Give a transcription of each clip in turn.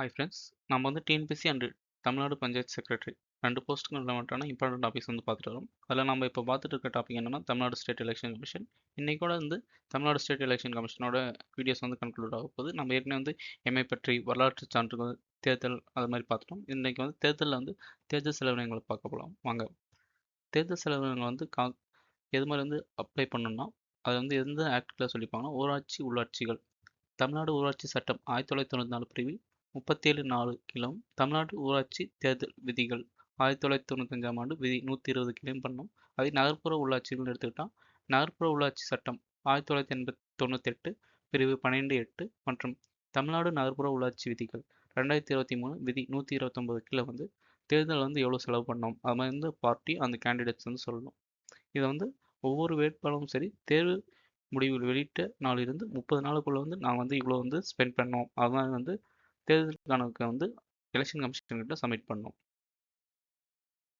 Hi friends நம்ம வந்து TNPSC and Tamil Nadu panchayat secretary ரெண்டு போஸ்ட்டுக்கும் ரிலவெண்ட்டான இம்பார்ட்டன்ட் டாபிக்ஸ் வந்து பார்த்துட்டு வரோம். அதில் நம்ம இப்போ பார்த்துட்டு இருக்க டாபிக் என்னன்னா தமிழ்நாடு ஸ்டேட் எலெக்ஷன் கமிஷன் இன்னைக்கூட வந்து தமிழ்நாடு ஸ்டேட் எலெக்ஷன் கமிஷனோட வீடியோஸ் வந்து கன்க்ளூட் ஆக போகுது. நம்ம ஏற்கனவே வந்து எம்ஐ பற்றி வரலாற்று சான்றுகள் தேர்தல் அது மாதிரி பார்த்துட்டோம். இன்றைக்கி வந்து தேர்தலில் வந்து தேர்தல் செலவினங்களை பார்க்க போகலாம் வாங்க. தேர்தல் செலவினங்கள் வந்து கா எது மாதிரி வந்து அப்ளை பண்ணணும்னா அது வந்து எந்த ஆக்டில் சொல்லிப்பாங்கன்னா ஊராட்சி உள்ளாட்சிகள். தமிழ்நாடு ஊராட்சி சட்டம் ஆயிரத்தி தொள்ளாயிரத்தி தொண்ணூற்றி நாலு பிரிவில் முப்பத்தேழு நாலு கிலோ தமிழ்நாடு ஊராட்சி தேர்தல் விதிகள். ஆயிரத்தி தொள்ளாயிரத்தி தொண்ணூத்தஞ்சாம் ஆண்டு விதி நூற்றி இருபது கிலோம் பண்ணோம். அதே நகர்ப்புற உள்ளாட்சிகள்னு எடுத்துக்கிட்டால் நகர்ப்புற உள்ளாட்சி சட்டம் ஆயிரத்தி தொள்ளாயிரத்தி எண்பத்தி தொண்ணூத்தெட்டு பிரிவு பன்னெண்டு எட்டு மற்றும் தமிழ்நாடு நகர்ப்புற உள்ளாட்சி விதிகள் ரெண்டாயிரத்தி இருபத்தி மூணு விதி நூற்றி இருபத்தொம்போது கீழே வந்து தேர்தல் வந்து எவ்வளோ செலவு பண்ணோம்? அது மாதிரி வந்து பார்ட்டி அந்த கேண்டிடேட்ஸ் வந்து சொல்லணும். இதை வந்து ஒவ்வொரு வேட்பாளரும் சரி தேர்வு முடிவில் வெளியிட்ட நாளிலிருந்து முப்பது நாளுக்குள்ளே வந்து நாங்கள் வந்து இவ்வளோ வந்து ஸ்பெண்ட் பண்ணோம். அது மாதிரி வந்து தேர்தல் கணக்கை வந்து எலெக்ஷன் கமிஷன்கிட்ட சப்மிட் பண்ணோம்.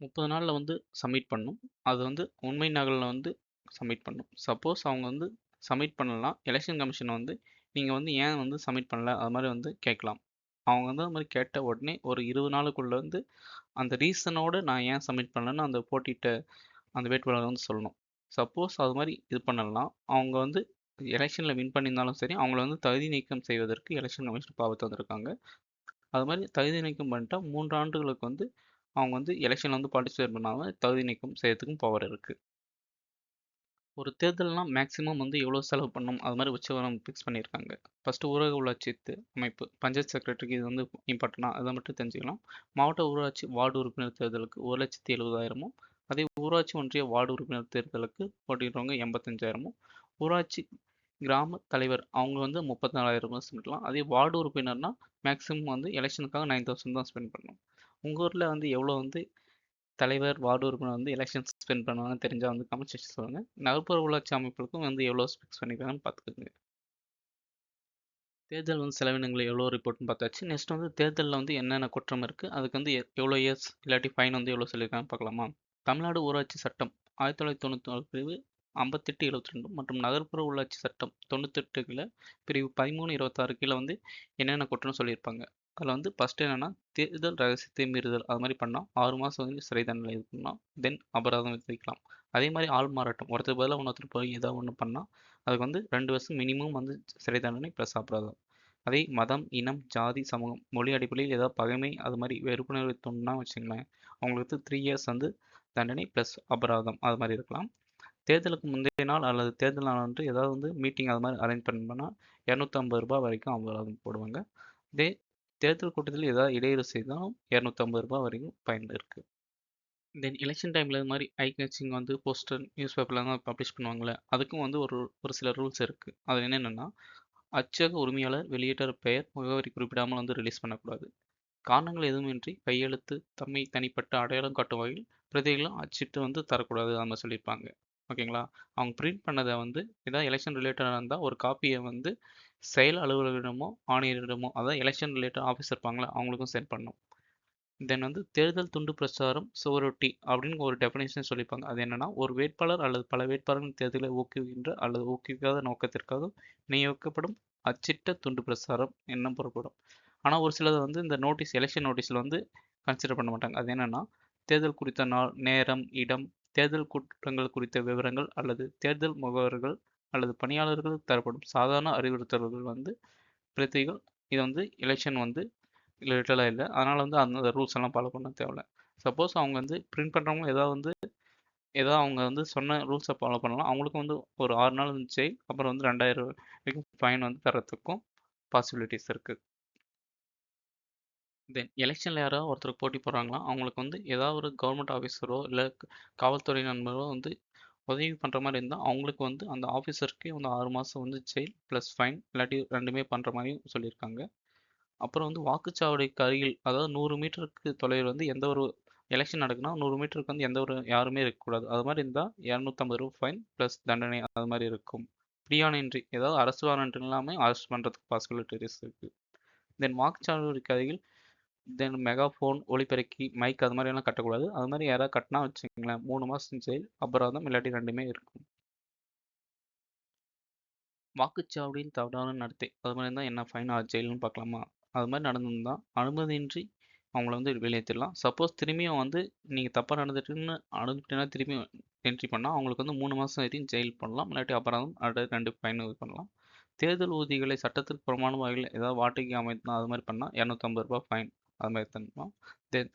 முப்பது நாளில் வந்து சப்மிட் பண்ணும். அது வந்து உண்மை நகலில் வந்து சப்மிட் பண்ணும். சப்போஸ் அவங்க வந்து சப்மிட் பண்ணலாம் எலெக்ஷன் கமிஷன் வந்து நீங்கள் வந்து ஏன் வந்து சப்மிட் பண்ணல? அது மாதிரி வந்து கேட்கலாம். அவங்க வந்து அது மாதிரி கேட்ட உடனே ஒரு இருபது நாளுக்குள்ளே வந்து அந்த ரீசனோடு நான் ஏன் சப்மிட் பண்ணலன்னு அந்த போட்டிட்ட அந்த வேட்பாளர் வந்து சொல்லணும். சப்போஸ் அது மாதிரி இது பண்ணலாம் அவங்க வந்து எலெக்ஷனில் வின் பண்ணியிருந்தாலும் சரி அவங்கள வந்து தகுதி நீக்கம் செய்வதற்கு எலெக்ஷன் கமிஷன் பாவத்தை வந்திருக்காங்க. அது மாதிரி தகுதி நீக்கம் பண்ணிட்டா மூன்று ஆண்டுகளுக்கு வந்து அவங்க வந்து எலெக்ஷனில் வந்து பார்ட்டிசிபேட் பண்ணாமல் தகுதி நீக்கம் செய்யறதுக்கும் பவர் இருக்குது ஒரு தேர்தல்னா மேக்ஸிமம் வந்து எவ்வளோ செலவு பண்ணணும் அது மாதிரி உச்சவரம் ஃபிக்ஸ் பண்ணியிருக்காங்க. ஃபஸ்ட்டு ஊரக உள்ளாட்சி அமைப்பு பஞ்சாயத்து செக்ரட்டரிக்கு இது வந்து இம்பார்ட்டண்டாக அதை மட்டும் தெரிஞ்சுக்கலாம். மாவட்ட ஊராட்சி வார்டு உறுப்பினர் தேர்தலுக்கு ஒரு லட்சத்தி எழுபதாயிரமும் அதே ஊராட்சி ஒன்றிய வார்டு உறுப்பினர் தேர்தலுக்கு போட்டிடுறவங்க எண்பத்தஞ்சாயிரமும் ஊராட்சி கிராம தலைவர் அவங்க வந்து முப்பத்தி நாலாயிரம் ஸ்பெண்ட் அதே வார்டு உறுப்பினர்னா மேக்ஸிமம் வந்து எலெக்ஷனுக்காக நைன் தௌசண்ட் தான் ஸ்பெண்ட் பண்ணணும் உங்கள் ஊரில் வந்து எவ்வளோ வந்து தலைவர் வார்டு உறுப்பினர் வந்து எலெக்ஷன் ஸ்பெண்ட் பண்ணுவாங்கன்னு தெரிஞ்சால் வந்து கமெண்ட் செக்ஷன் சொல்லுங்கள் நகர்ப்புற உள்ளாட்சி அமைப்புகளுக்கும் வந்து எவ்வளோ ஃபிக்ஸ் பண்ணிக்கிறாங்கன்னு பார்த்துக்கோங்க. தேர்தல் வந்து செலவினங்களை எவ்வளோ ரிப்போர்ட்னு பார்த்தாச்சு. நெக்ஸ்ட் வந்து தேர்தலில் வந்து என்னென்ன குற்றம் இருக்குது அதுக்கு வந்து எவ்வளோ இயர்ஸ் இல்லாட்டி ஃபைன் வந்து எவ்வளோ சொல்லியிருக்காங்கன்னு பார்க்கலாமா? தமிழ்நாடு ஊராட்சி சட்டம் ஆயிரத்தி தொள்ளாயிரத்தி தொண்ணூற்றி பிரிவு ஐம்பத்தெட்டு எழுபத்தி ரெண்டு மற்றும் நகர்ப்புற உள்ளாட்சி சட்டம் தொண்ணூத்தெட்டு கீழே பிரிவு பதிமூணு இருபத்தாறு கீழே வந்து என்னென்ன குற்றம் சொல்லியிருப்பாங்க. அதில் வந்து ஃபஸ்ட்டு என்னென்னா தேர்தல் ரகசியத்தை மீறுதல். அது மாதிரி பண்ணால் ஆறு மாதம் வந்து சிறை தண்டனை இது பண்ணலாம் தென் அபராதம் விதிக்கலாம். அதே மாதிரி ஆள் மாறாட்டம். ஒருத்தர் பதிலாக ஒன்றொருத்தர் போய் ஏதாவது ஒன்று பண்ணால் அதுக்கு வந்து ரெண்டு வருஷம் மினிமம் வந்து சிறை தண்டனை ப்ளஸ் அபராதம். அதே மதம் இனம் ஜாதி சமூகம் மொழி அடிப்படையில் ஏதாவது பகைமை அது மாதிரி வெறுப்புணர்வு தோணுன்னா வச்சுங்களேன் அவங்களுக்கு த்ரீ இயர்ஸ் வந்து தண்டனை ப்ளஸ் அபராதம். அது மாதிரி இருக்கலாம். தேர்தலுக்கு முந்தைய நாள் அல்லது தேர்தல் நாள் வந்து ஏதாவது வந்து மீட்டிங் அது மாதிரி அரேஞ்ச் பண்ணோம்னா இரநூத்தம்பது ரூபாய் வரைக்கும் அபராதம் போடுவாங்க. இதே தேர்தல் கூட்டத்தில் ஏதாவது இடையூறு செய்தாலும் இரநூத்தம்பது ரூபாய் வரைக்கும் பயன் இருக்குது தென் எலெக்ஷன் டைமில் இது மாதிரி ஐ கேச்சிங் வந்து போஸ்டர் நியூஸ் பேப்பர்லாம் பப்ளிஷ் பண்ணுவாங்கள்ல அதுக்கும் வந்து ஒரு ஒரு சில ரூல்ஸ் இருக்குது அது என்னென்னா அச்சக உரிமையாளர் வெளியிட்ட பெயர் முகவரி குறிப்பிடாமல் வந்து ரிலீஸ் பண்ணக்கூடாது. காரணங்கள் எதுவுமின்றி கையெழுத்து தம்மை தனிப்பட்ட அடையாளம் காட்டும் வகையில் பிரதிகளும் அச்சிட்டு வந்து தரக்கூடாது அந்த சொல்லியிருப்பாங்க. ஓகேங்களா? அவங்க பிரிண்ட் பண்ணதை வந்து ஏதாவது எலெக்ஷன் ரிலேட்டடாக இருந்தால் ஒரு காப்பியை வந்து செயல் அலுவலரிடமோ ஆணையரிடமோ அதாவது எலெக்ஷன் ரிலேட்டட் ஆஃபீஸ் இருப்பாங்களே அவங்களுக்கும் சென்ட் பண்ணும். தென் வந்து தேர்தல் துண்டு பிரச்சாரம் சுவரொட்டி அப்படின்னு ஒரு டெஃபினேஷன் சொல்லியிருப்பாங்க அது என்னன்னா ஒரு வேட்பாளர் அல்லது பல வேட்பாளர்கள் தேர்தலை ஊக்குவிக்கின்ற அல்லது ஊக்குவிக்காத நோக்கத்திற்காக நியோகிக்கப்படும் அச்சிட்ட துண்டு பிரச்சாரம் என்ன பொருட்படும் ஆனால் ஒரு சிலது வந்து இந்த நோட்டீஸ் எலெக்ஷன் நோட்டீஸில் வந்து கன்சிடர் பண்ண மாட்டாங்க. அது என்னன்னா தேர்தல் குறித்த நாள் நேரம் இடம் தேர்தல் கூட்டங்கள் குறித்த விவரங்கள் அல்லது தேர்தல் முகவர்கள் அல்லது பணியாளர்களுக்கு தரப்படும் சாதாரண அறிவுறுத்தல்கள் வந்து பிரதிகள் இது வந்து எலெக்ஷன் வந்து ரிலேட்டடாக இல்லை. அதனால் வந்து அந்த ரூல்ஸ் எல்லாம் ஃபாலோ பண்ண தேவையில்ல. சப்போஸ் அவங்க வந்து பிரிண்ட் பண்ணுறவங்க ஏதாவது வந்து ஏதாவது அவங்க வந்து சொன்ன ரூல்ஸை ஃபாலோ பண்ணலாம். அவங்களுக்கு வந்து ஒரு ஆறு நாள் வந்து ஜெயில் அப்புறம் வந்து ரெண்டாயிரம் வரைக்கும் ஃபைன் வந்து தரத்துக்கும் பாசிபிலிட்டிஸ் இருக்குது தென் எலெக்ஷனில் யாராவது ஒருத்தருக்கு போட்டி போடுறாங்களா? அவங்களுக்கு வந்து ஏதாவது ஒரு கவர்மெண்ட் ஆஃபீஸரோ இல்லை காவல்துறை நண்பரோ வந்து உதவி பண்ணுற மாதிரி இருந்தால் அவங்களுக்கு வந்து அந்த ஆஃபீஸருக்கு வந்து ஆறு மாதம் வந்து ஜெயில் ப்ளஸ் ஃபைன் இல்லாட்டி ரெண்டுமே பண்ணுற மாதிரியும் சொல்லியிருக்காங்க. அப்புறம் வந்து வாக்குச்சாவடிக்கு அருகில் அதாவது நூறு மீட்டருக்கு தொலைவில் வந்து எந்த ஒரு எலெக்ஷன் நடக்குன்னா நூறு மீட்டருக்கு வந்து எந்த ஒரு யாருமே இருக்கக்கூடாது அது மாதிரி இருந்தால் இரநூத்தம்பது ரூபா ஃபைன் ப்ளஸ் தண்டனை அது மாதிரி இருக்கும். பிரியாணின்றி ஏதாவது அரசு வாரண்ட் இல்லாமல் அரெஸ்ட் பண்ணுறதுக்கு பாசிபிலிட்டிஸ் இருக்குது தென் வாக்குச்சாவடிக்கு அருகில் தென் மெகாஃபோன் ஒளிபெருக்கி மைக் அது மாதிரியெல்லாம் கட்டக்கூடாது. அது மாதிரி யாராவது கட்டினா வச்சுக்கோங்களேன் மூணு மாதம் ஜெயில் அபராதம் இல்லாட்டி ரெண்டுமே இருக்கும். வாக்குச்சாவடியில் தவறான நடத்தை. அது மாதிரி இருந்தால் என்ன ஃபைன் ஆர் ஜெயிலுன்னு பார்க்கலாமா? அது மாதிரி நடந்திருந்தா அனுமதியின்றி அவங்கள வந்து வெளியேற்றிடலாம் சப்போஸ் திரும்பியும் வந்து நீங்கள் தப்பாக நடந்துட்டுன்னு அனுப்பிட்டேன்னா திரும்பியும் என்ட்ரி பண்ணால் அவங்களுக்கு வந்து மூணு மாதம் வரைக்கும் ஜெயில் பண்ணலாம். இல்லாட்டி அபராதம் அடுத்த ரெண்டு ஃபைன் இது பண்ணலாம். தேர்தல் ஊதிகளை சட்டத்திற்கு புறமான வகையில் ஏதாவது வாடகை அமைத்தான் அது மாதிரி பண்ணால் இரநூத்தம்பது ரூபாய் ஃபைன் அது மாதிரி தரணும் தென்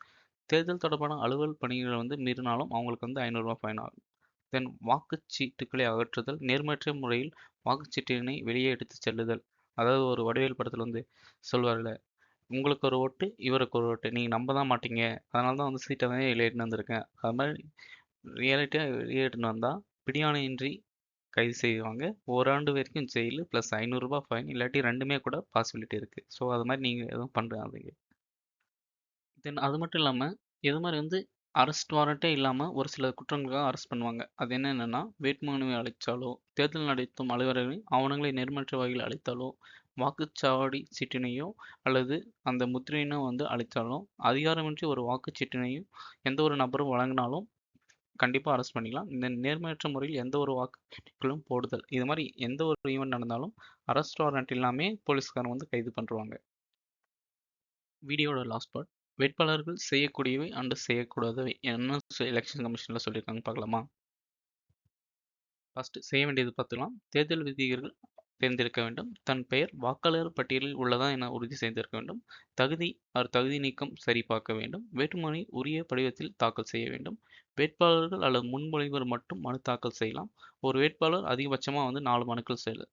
தேர்தல் தொடர்பான அலுவல் பணிகளை வந்து மீறினாலும் அவங்களுக்கு வந்து ஐநூறுரூவா ஃபைன் ஆகும். தென் வாக்குச்சீட்டுகளை அகற்றுதல் நேர்மற்ற முறையில் வாக்குச்சீட்டினை வெளியே எடுத்து செல்லுதல். அதாவது ஒரு வடிவேல் படத்தில் வந்து சொல்வார்ல உங்களுக்கு ஒரு ஓட்டு இவருக்கு ஒரு ஓட்டு. நீங்கள் நம்ப தான் மாட்டீங்க. அதனால தான் வந்து சீட்டை தான் வெளியேட்டு வந்திருக்கேன். அது மாதிரி ரியாலிட்டியாக வெளியேட்டுன்னு வந்தால் பிடியானையின்றி கைது செய்வாங்க. ஓராண்டு வரைக்கும் ஜெயிலு ப்ளஸ் ஐநூறுரூபா ஃபைன் இல்லாட்டி ரெண்டுமே கூட பாசிபிலிட்டி இருக்குது ஸோ அது மாதிரி நீங்கள் எதுவும் பண்ணுறாதீங்க தென் அது மட்டும் இல்லாமல் இது மாதிரி வந்து அரெஸ்ட் வாரண்ட்டே இல்லாமல் ஒரு சில குற்றங்களுக்காக அரெஸ்ட் பண்ணுவாங்க. அது என்னென்னா வேட்புமனுவை அழைத்தாலோ தேர்தல் நடத்தும் அலுவலர்களை ஆவணங்களை நேர்மற்ற வகையில் அழைத்தாலோ வாக்குச்சாவடி சீட்டினையோ அல்லது அந்த முத்திரையினோ வந்து அழைத்தாலும் அதிகாரமின்றி ஒரு வாக்குச்சீட்டினையும் எந்த ஒரு நபரும் வழங்கினாலும் கண்டிப்பாக அரெஸ்ட் பண்ணிக்கலாம். இந்த நேர்மையற்ற முறையில் எந்த ஒரு வாக்குகளும் போடுதல். இது மாதிரி எந்த ஒரு ஈவெண்ட் நடந்தாலும் அரெஸ்ட் வாரண்ட் இல்லாமல் போலீஸ்காரன் வந்து கைது பண்ணுறாங்க வீடியோட லாஸ்ட் பார்ட் வேட்பாளர்கள் செய்யக்கூடியவை அண்டு செய்யக்கூடாதவை. என்ன எலெக்ஷன் கமிஷனில் சொல்லியிருக்காங்க பார்க்கலாமா? ஃபஸ்ட்டு செய்ய வேண்டியது பார்த்துக்கலாம் தேர்தல் விதிகள் தேர்ந்தெடுக்க வேண்டும். தன் பெயர் வாக்காளர் பட்டியலில் உள்ளதா என உறுதி செய்திருக்க வேண்டும். தகுதி அவர் தகுதி நீக்கம் சரிபார்க்க வேண்டும். வேட்புமனு உரிய படிவத்தில் தாக்கல் செய்ய வேண்டும். வேட்பாளர்கள் அல்லது முன்மொழிவர் மட்டும் மனு தாக்கல் செய்யலாம். ஒரு வேட்பாளர் அதிகபட்சமாக வந்து நாலு மனுக்கள் செல்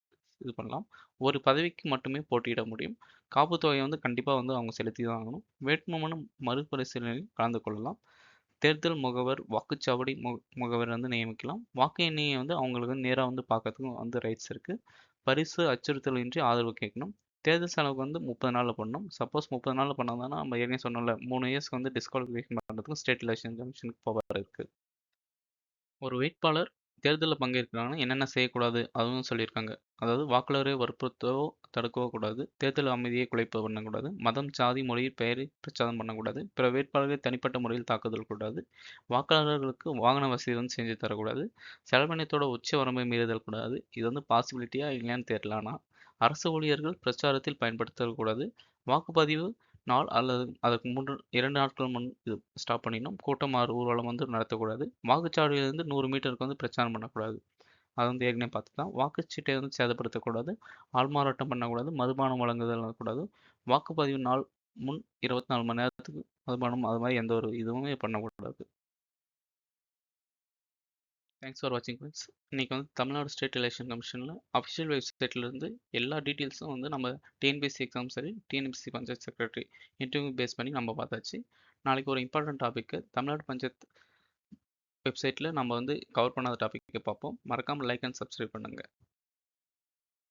இது பண்ணலாம். ஒரு பதவிக்கு மட்டுமே போட்டியிட முடியும். காப்பு தொகையை வந்து கண்டிப்பாக வந்து அவங்க செலுத்தி தான் ஆகணும். வேட்புமனு மறுபரிசீலனையில் கலந்து கொள்ளலாம். தேர்தல் முகவர் வாக்குச்சாவடி மு முகவர் வந்து நியமிக்கலாம். வாக்கு எண்ணியை வந்து அவங்களுக்கு வந்து நேராக வந்து பார்க்கறதுக்கும் வந்து ரைட்ஸ் இருக்குது பரிசு அச்சுறுத்தல் இன்றி ஆதரவு கேட்கணும். தேர்தல் செலவுக்கு வந்து முப்பது நாளில் பண்ணணும். சப்போஸ் முப்பது நாளில் பண்ணாதானா? நம்ம ஏற்கனவே சொன்னோம்ல மூணு இயர்ஸ்க்கு வந்து டிஸ்குவாலிஃபிகேஷன் பண்ணுறதுக்கும் ஸ்டேட் எலெக்ஷன் கமிஷனுக்கு பவர் இருக்குது ஒரு வேட்பாளர் தேர்தலில் பங்கேற்கிறாங்கன்னா என்னென்ன செய்யக்கூடாது அதுவும் சொல்லியிருக்காங்க. அதாவது வாக்காளரை வற்புறுத்தவோ தடுக்கவோ கூடாது. தேர்தல் அமைதியை குலைப்பு பண்ணக்கூடாது. மதம் சாதி மொழி பெயரை பிரச்சாரம் பண்ணக்கூடாது. பிற வேட்பாளர்களை தனிப்பட்ட முறையில் தாக்குதல் கூடாது. வாக்காளர்களுக்கு வாகன வசதி வந்து செஞ்சு தரக்கூடாது. செலவினத்தோட உச்ச வரம்பை மீறுதல் கூடாது. இது வந்து பாசிபிலிட்டியா இல்லையான்னு தெரியல ஆனால் அரசு ஊழியர்கள் பிரச்சாரத்தில் பயன்படுத்தக்கூடாது. வாக்குப்பதிவு நாள் அல்லது அதற்கு மூன்று இரண்டு நாட்கள் முன் இது ஸ்டாப் பண்ணிடணும். கூட்டம் ஆறு ஊர்வலம் வந்து நடத்தக்கூடாது. வாக்குச்சாவடியிலிருந்து நூறு மீட்டருக்கு வந்து பிரச்சாரம் பண்ணக்கூடாது. அது வந்து ஏற்கனவே பார்த்து தான் வாக்குச்சீட்டை வந்து சேதப்படுத்தக்கூடாது. ஆள்மாறாட்டம் பண்ணக்கூடாது. மதுபானம் வழங்குதல் கூடாது வாக்குப்பதிவு நாள் முன் இருபத்தி நாலு மணி நேரத்துக்கு மதுபானம் அது மாதிரி எந்த ஒரு இதுவுமே பண்ணக்கூடாது. தேங்க்ஸ் ஃபார் வாட்சிங் ஃப்ரெண்ட்ஸ் இன்றைக்கி வந்து தமிழ்நாடு ஸ்டேட் எலெக்ஷன் கமிஷனில் அஃபிஷியல் வெப்சைட்லேருந்து எல்லா டீட்டெயில்ஸும் வந்து நம்ம டிஎன்பிஎஸ்சி எக்ஸாம் சரி TNPSC panchayat secretary interview face பண்ணி நம்ம பார்த்தாச்சு. நாளைக்கு ஒரு இம்பார்ட்டன்ட் டாப்பிக்கு தமிழ்நாடு பஞ்சாயத்து வெப்சைட்டில் நம்ம வந்து கவர் பண்ணாத டாப்பிக்கை பார்ப்போம். மறக்காமல் லைக் அண்ட் சப்ஸ்கிரைப் பண்ணுங்கள்